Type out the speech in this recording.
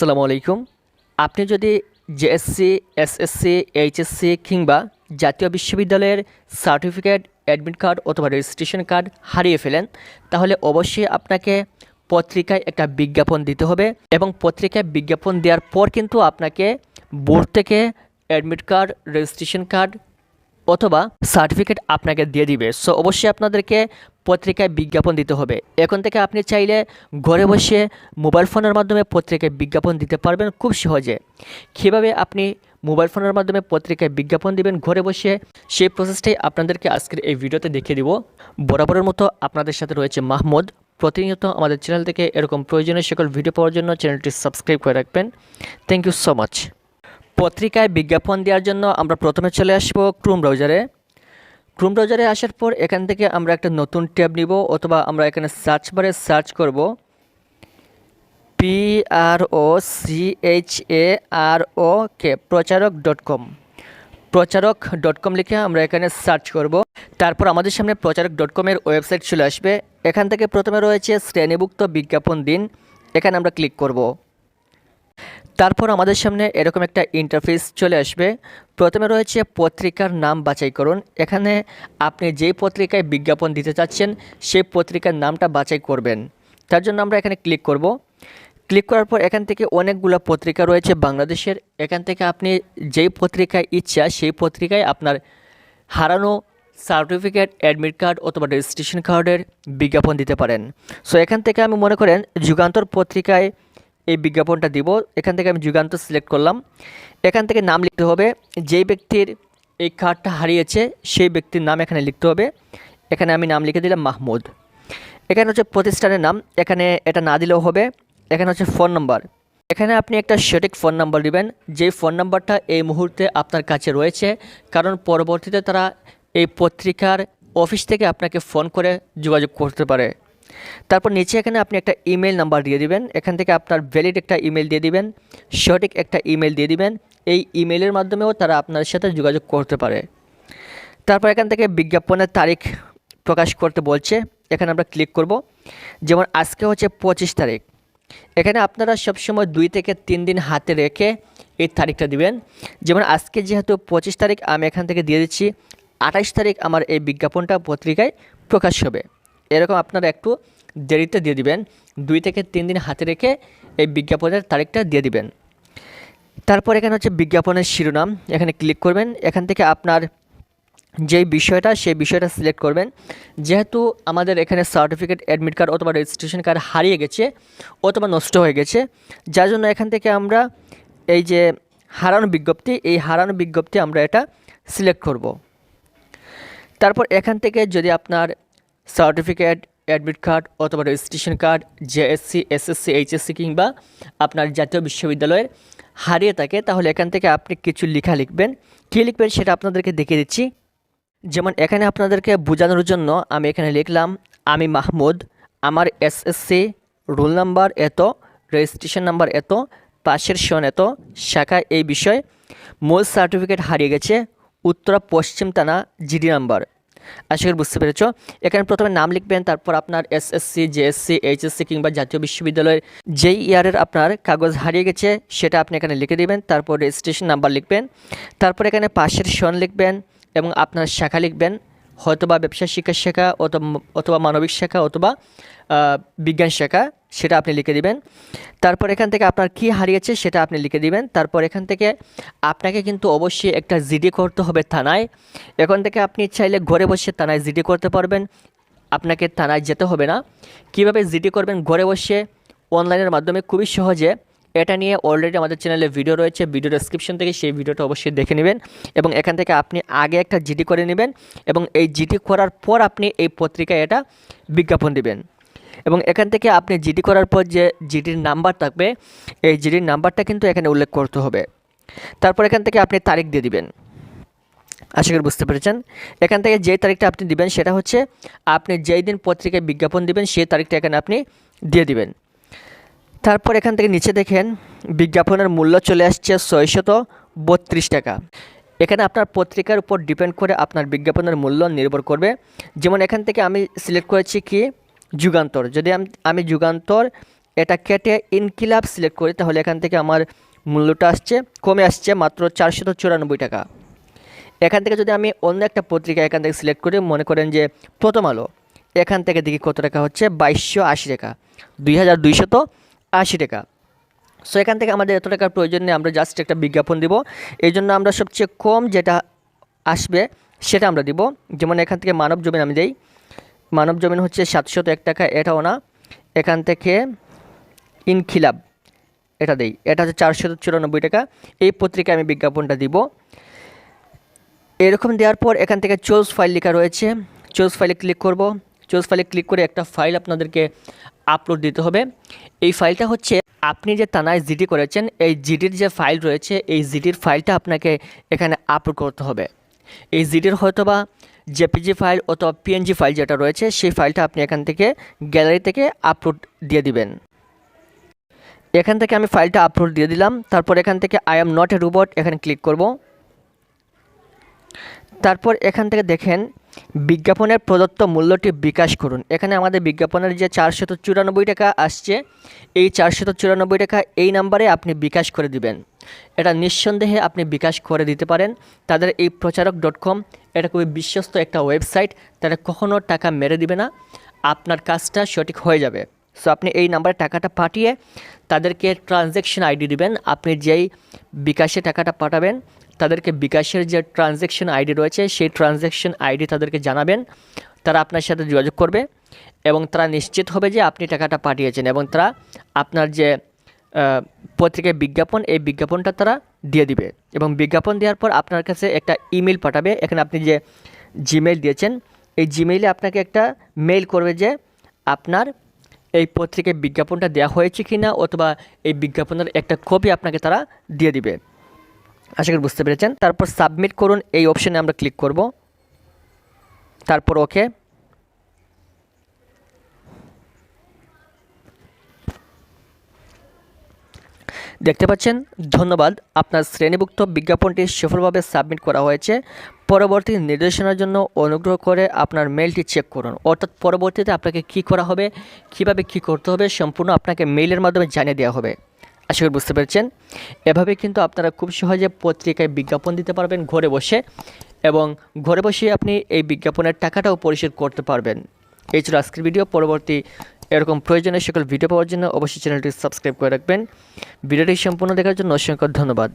আসসালামু আলাইকুম। আপনি যদি জেএসসি এসএসসি এইচএসসি কিংবা জাতীয় বিশ্ববিদ্যালয়ের সার্টিফিকেট, অ্যাডমিট কার্ড অথবা রেজিস্ট্রেশন কার্ড হারিয়ে ফেলেন, তাহলে অবশ্যই আপনাকে পত্রিকায় একটা বিজ্ঞাপন দিতে হবে এবং পত্রিকায় বিজ্ঞাপন দেওয়ার পর কিন্তু আপনাকে বোর্ড থেকে অ্যাডমিট কার্ড, রেজিস্ট্রেশন কার্ড অথবা সার্টিফিকেট আপনাকে দিয়ে দিবে। সো অবশ্যই আপনাদেরকে পত্রিকায় বিজ্ঞাপন দিতে হবে। এখন থেকে আপনি চাইলে ঘরে বসে মোবাইল ফোনের মাধ্যমে পত্রিকায় বিজ্ঞাপন দিতে পারবেন খুব সহজে। কীভাবে আপনি মোবাইল ফোনের মাধ্যমে পত্রিকায় বিজ্ঞাপন দিবেন ঘরে বসে, সেই প্রসেসটাই আপনাদেরকে আজকের এই ভিডিওতে দেখিয়ে দিব। বরাবরের মতো আপনাদের সাথে রয়েছে মাহমুদ। প্রতিনিয়ত আমাদের চ্যানেল থেকে এরকম প্রয়োজনীয় সকল ভিডিও পাওয়ার জন্য চ্যানেলটি সাবস্ক্রাইব করে রাখবেন। থ্যাংক ইউ সো মাচ পত্রিকায় বিজ্ঞাপন দেওয়ার জন্য আমরা প্রথমে চলে আসব ক্রোম ব্রাউজারে ক্রোম ব্রাউজারে আসার পর এখান থেকে আমরা একটা নতুন ট্যাব নিব অথবা আমরা এখানে সার্চ বারে সার্চ করব P R O C H A R O K প্রচারক ডট কম। প্রচারক ডট কম লিখে আমরা এখানে সার্চ করব। তারপর আমাদের সামনে প্রচারক ডট কমের ওয়েবসাইট চলে আসবে। এখান থেকে প্রথমে রয়েছে শ্রেণীভুক্ত বিজ্ঞাপন দিন। এখানে আমরা ক্লিক করব। তারপর আমাদের সামনে এরকম একটা ইন্টারফেস চলে আসবে। প্রথমে রয়েছে পত্রিকার নাম বাছাই করুন। এখানে আপনি যেই পত্রিকায় বিজ্ঞাপন দিতে চাচ্ছেন, সেই পত্রিকার নামটা বাছাই করবেন। তার জন্য আমরা এখানে ক্লিক করব। ক্লিক করার পর এখান থেকে অনেকগুলো পত্রিকা রয়েছে বাংলাদেশের। এখান থেকে আপনি যেই পত্রিকায় ইচ্ছা, সেই পত্রিকায় আপনার হারানো সার্টিফিকেট অ্যাডমিট কার্ড অথবা রেজিস্ট্রেশন কার্ডের বিজ্ঞাপন দিতে পারেন। সো এখান থেকে আমি মনে করেন যুগান্তর পত্রিকায় এই বিজ্ঞাপনটা দিব। এখান থেকে আমি যুগান্ত সিলেক্ট করলাম। এখান থেকে নাম লিখতে হবে। যেই ব্যক্তির এই কার্ডটা হারিয়েছে, সেই ব্যক্তির নাম এখানে লিখতে হবে। এখানে আমি নাম লিখে দিলাম মাহমুদ। এখানে হচ্ছে প্রতিষ্ঠানের নাম। এখানে এটা না দিলেও হবে। এখানে হচ্ছে ফোন নাম্বার এখানে আপনি একটা সঠিক ফোন নাম্বার দিবেন। যেই ফোন নাম্বারটা এই মুহূর্তে আপনার কাছে রয়েছে, কারণ পরবর্তীতে তারা এই পত্রিকার অফিস থেকে আপনাকে ফোন করে যোগাযোগ করতে পারে। তারপর নিচে এখানে আপনি একটা ইমেল নাম্বার দিয়ে দিবেন। এখান থেকে আপনার ভ্যালিড একটা ইমেল দিয়ে দিবেন, সঠিক একটা ইমেল দিয়ে দিবেন। এই ইমেলের মাধ্যমেও তারা আপনার সাথে যোগাযোগ করতে পারে। তারপর এখান থেকে বিজ্ঞাপনের তারিখ প্রকাশ করতে বলছে। এখানে আমরা ক্লিক করব। যেমন আজকে হচ্ছে পঁচিশ তারিখ। এখানে আপনারা সবসময় দুই থেকে তিন দিন হাতে রেখে এই তারিখটা দিবেন। যেমন আজকে যেহেতু পঁচিশ তারিখ, আমি এখান থেকে দিয়ে দিচ্ছি, আঠাশ তারিখ আমার এই বিজ্ঞাপনটা পত্রিকায় প্রকাশ হবে। এরকম আপনারা একটু দেরিতে দিয়ে দিবেন। দুই থেকে তিন দিন হাতে রেখে এই বিজ্ঞাপনের তারিখটা দিয়ে দিবেন। তারপর এখানে হচ্ছে বিজ্ঞাপনের শিরোনাম। এখানে ক্লিক করবেন। এখান থেকে আপনার যেই বিষয়টা, সেই বিষয়টা সিলেক্ট করবেন। যেহেতু আমাদের এখানে সার্টিফিকেট অ্যাডমিট কার্ড অথবা রেজিস্ট্রেশন কার্ড হারিয়ে গেছে অথবা নষ্ট হয়ে গেছে, যার জন্য এখান থেকে আমরা এই যে হারানো বিজ্ঞপ্তি, এই হারানো বিজ্ঞপ্তি আমরা এটা সিলেক্ট করব। তারপর এখান থেকে যদি আপনার সার্টিফিকেট অ্যাডমিট কার্ড অথবা registration card JSC SSC HSC কিংবা আপনার জাতীয় বিশ্ববিদ্যালয়ের হারিয়ে থাকে, তাহলে এখান থেকে আপনি কিছু লেখা লিখবেন। কী লিখবেন সেটা আপনাদেরকে দেখিয়ে দিচ্ছি। যেমন এখানে আপনাদেরকে বোঝানোর জন্য আমি এখানে লিখলাম, আমি মাহমুদ, আমার এসএসসি রোল নাম্বার এত রেজিস্ট্রেশন নাম্বার এত, পাশের সন এত, শাখা এই বিষয় মূল সার্টিফিকেট হারিয়ে গেছে, উত্তরা পশ্চিম থানা জিডি নাম্বার আশা করি বুঝতে পেরেছ। এখানে প্রথমে নাম লিখবেন, তারপর আপনার এসএসসি জেএসসি এইচএসসি কিংবা জাতীয় বিশ্ববিদ্যালয়ের যেই ইয়ারের আপনার কাগজ হারিয়ে গেছে, সেটা আপনি এখানে লিখে দেবেন, তারপর রেজিস্ট্রেশন নাম্বার লিখবেন, তারপর এখানে পাশের সন লিখবেন এবং আপনার শাখা লিখবেন, হয়তোবা ব্যবসা, শিক্ষা শাখা অথবা অথবা মানবিক শাখা অথবা বিজ্ঞান শাখা। সেটা আপনি লিখে দিবেন। তারপর এখান থেকে আপনার কি হারিয়েছে সেটা আপনি লিখে দিবেন। তারপর এখান থেকে আপনাকে কিন্তু অবশ্যই একটা জিডি করতে হবে থানায়। এখন থেকে আপনি চাইলে ঘরে বসে থানায় জিডি করতে পারবেন। আপনাকে থানায় যেতে হবে না। কীভাবে জিডি করবেন? ঘরে বসে অনলাইনের মাধ্যমে খুবই সহজে। এটা নিয়ে অলরেডি আমাদের চ্যানেলে ভিডিও রয়েছে। ভিডিও ডেসক্রিপশন থেকে সেই ভিডিওটা অবশ্যই দেখে নেবেন এবং এখান থেকে আপনি আগে একটা জিডি করে নেবেন এবং এই জিডি করার পর আপনি এই পত্রিকায় এটা বিজ্ঞাপন দিবেন। এবং এখান থেকে আপনি জিডি করার পর যে জিডির নাম্বার থাকবে, এই জিডির নাম্বারটা কিন্তু এখানে উল্লেখ করতে হবে। তারপর এখান থেকে আপনি তারিখ দিয়ে দিবেন। আশা করি বুঝতে পেরেছেন? এখান থেকে যে তারিখটা আপনি দিবেন সেটা হচ্ছে, আপনি যেই দিন পত্রিকায় বিজ্ঞাপন দিবেন, সেই তারিখটা এখানে আপনি দিয়ে দিবেন। তারপর এখান থেকে নিচে দেখেন, বিজ্ঞাপনের মূল্য চলে আসছে ছয়শত বত্রিশ টাকা। এখানে আপনার পত্রিকার উপর ডিপেন্ড করে আপনার বিজ্ঞাপনের মূল্য নির্ভর করবে। যেমন এখান থেকে আমি সিলেক্ট করেছি কি যুগান্তর। যদি আমি যুগান্তর, এটা কেটে ইনকিলাব সিলেক্ট করি, তাহলে এখান থেকে আমার মূল্যটা আসছে, কমে আসছে মাত্র চারশত চুরানব্বই টাকা। এখান থেকে যদি আমি অন্য একটা পত্রিকা এখান থেকে সিলেক্ট করি, মনে করেন যে প্রথম আলো, এখান থেকে দেখি কত টাকা হচ্ছে? বাইশশো আশি টাকা, দুই হাজার দুইশত আশি টাকা। সো এখান থেকে আমাদের এত টাকার প্রয়োজন নেই, আমরা জাস্ট একটা বিজ্ঞাপন দিব। এই জন্য আমরা সবচেয়ে কম যেটা আসবে, সেটা আমরা দিব। যেমন এখান থেকে মানব জমিন আমি দেই মানব জমিন হচ্ছে সাতশত এক টাকা, এটাও না। এখান থেকে ইনখিলাব, এটা দেই। এটা হচ্ছে চারশো চুরানব্বই টাকা। এই পত্রিকায় আমি বিজ্ঞাপনটা দিব। এরকম দেওয়ার পর এখান থেকে চোজ ফাইল লেখা রয়েছে। চোজ ফাইলে ক্লিক করব। চোজ ফাইলে ক্লিক করে একটা ফাইল আপনাদেরকে আপলোড দিতে হবে। এই ফাইলটা হচ্ছে, আপনি যে তানায় জিডি করেছেন, এই জিডির যে ফাইল রয়েছে, এই জিডির ফাইলটা আপনাকে এখানে আপলোড করতে হবে। এই জিডির হয়তোবা জেপিজি ফাইল অথবা পিএনজি ফাইল যেটা রয়েছে, সেই ফাইলটা আপনি এখান থেকে গ্যালারি থেকে আপলোড দিয়ে দিবেন। এখান থেকে আমি ফাইলটা আপলোড দিয়ে দিলাম। তারপর এখান থেকে I am not a robot এখানে ক্লিক করব। তারপর এখান থেকে দেখেন, বিজ্ঞাপনের প্রদত্ত মূল্যটি বিকাশ করুন। এখানে আমাদের বিজ্ঞাপনের যে চারশত চুরানব্বই টাকা আসছে, এই চারশত চুরানব্বই টাকা এই নাম্বারে আপনি বিকাশ করে দিবেন। এটা নিঃসন্দেহে আপনি বিকাশ করে দিতে পারেন। তাদের এই প্রচারক ডট কম, এটা খুবই বিশ্বস্ত একটা ওয়েবসাইট, তারা কখনও টাকা মেরে দিবে না। আপনার কাজটা সঠিক হয়ে যাবে। সো আপনি এই নাম্বারে টাকাটা পাঠিয়ে তাদেরকে ট্রানজ্যাকশন আইডি দিবেন। আপনি যেই বিকাশে টাকাটা পাঠাবেন, তাদেরকে বিকাশের যে ট্রানজ্যাকশন আইডি রয়েছে, সেই ট্রানজ্যাকশন আইডি তাদেরকে জানাবেন। তারা আপনার সাথে যোগাযোগ করবে এবং তারা নিশ্চিত হবে যে আপনি টাকাটা পাঠিয়েছেন এবং তারা আপনার যে পত্রিকায় বিজ্ঞাপন, এই বিজ্ঞাপনটা তারা দিয়ে দিবে। এবং বিজ্ঞাপন দেওয়ার পর আপনার কাছে একটা ইমেল পাঠাবে। এখানে আপনি যে জিমেইল দিয়েছেন, এই জিমেইলে আপনাকে একটা মেইল করবে যে আপনার এই পত্রিকায় বিজ্ঞাপনটা দেওয়া হয়েছে কি না অথবা এই বিজ্ঞাপনের একটা কপি আপনাকে তারা দিয়ে দিবে। আশা করি বুঝতে পেরেছেন। তারপর সাবমিট করুন, এই অপশানে আমরা ক্লিক করব। তারপর ওকে দেখতে পাচ্ছেন, ধন্যবাদ। আপনার শ্রেণীভুক্ত বিজ্ঞাপনটি সফলভাবে সাবমিট করা হয়েছে। পরবর্তী নির্দেশনার জন্য অনুগ্রহ করে আপনার মেলটি চেক করুন। অর্থাৎ পরবর্তীতে আপনাকে কি করা হবে, কীভাবে কি করতে হবে, সম্পূর্ণ আপনাকে মেইলের মাধ্যমে জানিয়ে দেওয়া হবে। আশা করি বুঝতে পেরেছেন। এভাবে কিন্তু আপনারা খুব সহজে পত্রিকায় বিজ্ঞাপন দিতে পারবেন ঘরে বসে এবং ঘরে বসে আপনি এই বিজ্ঞাপনের টাকাটাও পরিশোধ করতে পারবেন। এই ছিল আজকের ভিডিও। পরবর্তী এরকম প্রয়োজনীয় সকল ভিডিও পাওয়ার জন্য অবশ্যই চ্যানেলটি সাবস্ক্রাইব করে রাখবেন। ভিডিওটি সম্পূর্ণ দেখার জন্য অসংখ্য ধন্যবাদ।